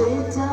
谁家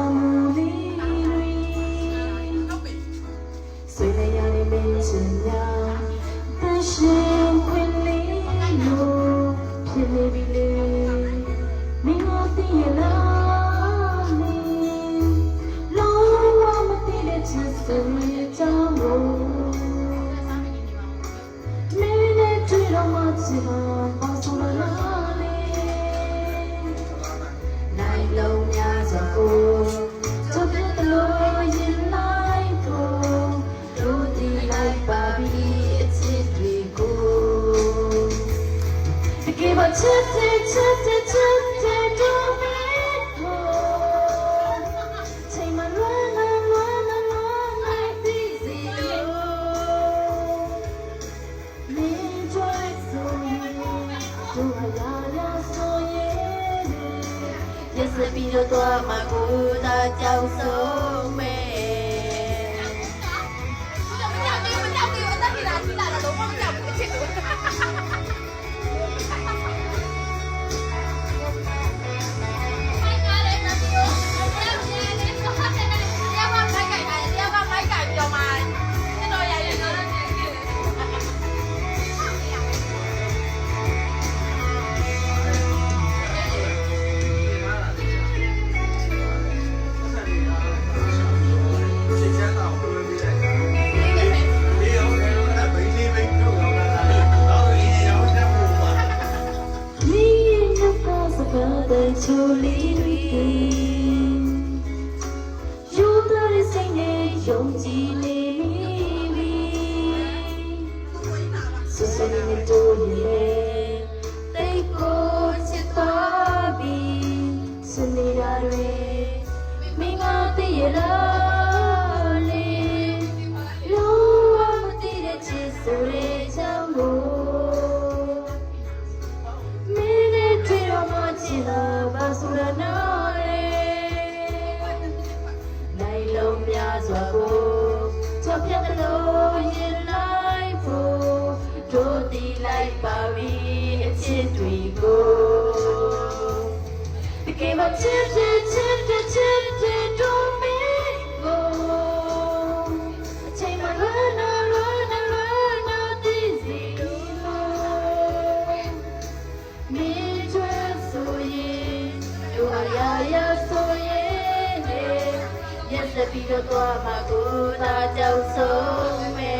Yes, the video to my good, I tell so. ချိုလေးတွေယူသားတဲ့စိတ်နဲ့ယုံကြည်နေပြီဆစ်ဆင်းနေတို့ရဲ့တိတ်ကိုချစ်သွားပြီစနေတာတွေမိငါတည်ရလား လိုက်ပါပြီအချစ်တွေကိုတကယ်မချစ်တဲ့ချစ်တဲ့ချစ်တဲ့တို့မင်းကိုအချိန်မလွယ်နော်လွယ်နော်လွယ်နော်ဒီစီလို့မင်းချွဲဆိုရင်တို့အရာရာဆိုရင်ရက်စပြီးတော့သွားမှာကိုသာကြောက်ဆုံးမယ်